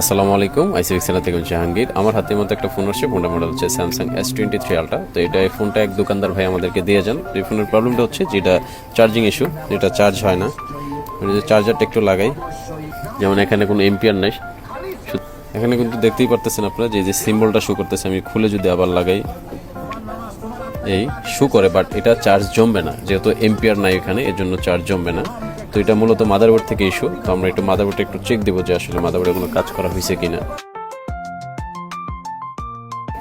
আসসালামু আলাইকুম আইসিএক সেনা থেকে জাহাঙ্গীর। আমার হাতের মধ্যে একটা ফোন আসছে ফোনটা মডেল হচ্ছে স্যামসাং এস টোয়েন্টি থ্রি আলটা তো এটা এই ফোনটা এক দোকানদার ভাই আমাদেরকে দিয়ে যান। এই ফোনের প্রবলেমটা হচ্ছে যেটা চার্জিং ইস্যু যেটা চার্জ হয় না। আমি যদি চার্জারটা একটু লাগাই, যেমন এখানে কোনো এমপিআর নাই। এখানে কিন্তু দেখতেই পারতেছেন আপনারা যে যে সিম্বলটা শো করতেছে, আমি খুলে যদি আবার লাগাই, এই শু করে বাট এটা চার্জ জমবে না। যেহেতু এম্পিয়ার নাই এখানে, এর জন্য চার্জ জমবে না। তো এটা মূলত মাদারবোর্ড থেকে ইস্যু তো আমরা একটু মাদারবোর্ডটা একটু চেক দেবো যে আসলে মাদারবোর্ডে কোনো কাজ করা হয়েছে কিনা।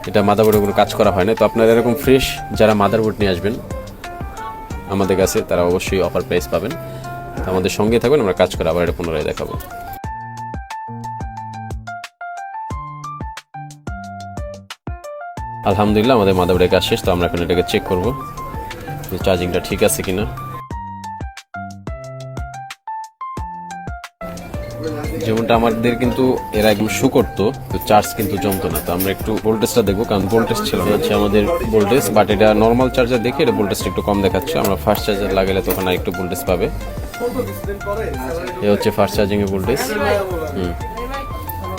এটা মাদারবোর্ডে কোনো কাজ করা হয় না তো আপনারা এরকম ফ্রেশ যারা মাদারবোর্ড নিয়ে আসবেন, আমাদের কাছে তারা অবশ্যই অফার প্রাইস পাবেন। তো আমাদের সঙ্গে থাকবেন আমরা কাজ করে আবার এটা পুনরায় দেখাবো। আলহামদুলিল্লাহ, আমাদের মাদারবোর্ডের কাজ শেষ, তো আমরা এখন এটাকে চেক করব চার্জিংটা ঠিক আছে কিনা। যেমনটা আমাদের কিন্তু এর আগে শু করতো, তো চার্জ কিন্তু জমতো না। তো আমরা একটু ভোল্টেজটা দেখব, কারণ ভোল্টেজ ছিল না। হচ্ছে আমাদের ভোল্টেজ বাট এটা নর্মাল চার্জার দেখে এটা ভোল্টেজটা একটু কম দেখাচ্ছে। আমরা ফার্স্ট চার্জার লাগালে তখন আর একটু ভোল্টেজ পাবে। এ হচ্ছে ফার্স্ট চার্জিং এ ভোল্টেজ হুম।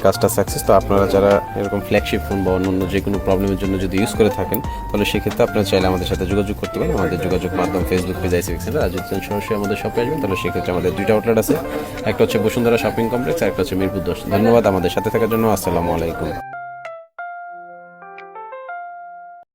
কাজটা সাকসেস তো আপনারা যারা এরকম ফ্ল্যাগশিপ ফোন বা অন্য যে কোনো প্রবলেমের জন্য যদি ইউজ করে থাকেন, তাহলে সেক্ষেত্রে আপনারা চাইলে আমাদের সাথে যোগাযোগ করতে পারেন। আমাদের যোগাযোগ মাধ্যম ফেসবুক পেজ আইসি সেন্টার আর যদি সরাসরি আমাদের শপে আসবেন। তাহলে সেক্ষেত্রে আমাদের দুইটা আউটলেট আছে। একটা হচ্ছে বসুন্ধরা শপিং কমপ্লেক্স আর একটা হচ্ছে মিরপুর দশ। ধন্যবাদ আমাদের সাথে থাকার জন্য। আসসালামু আলাইকুম।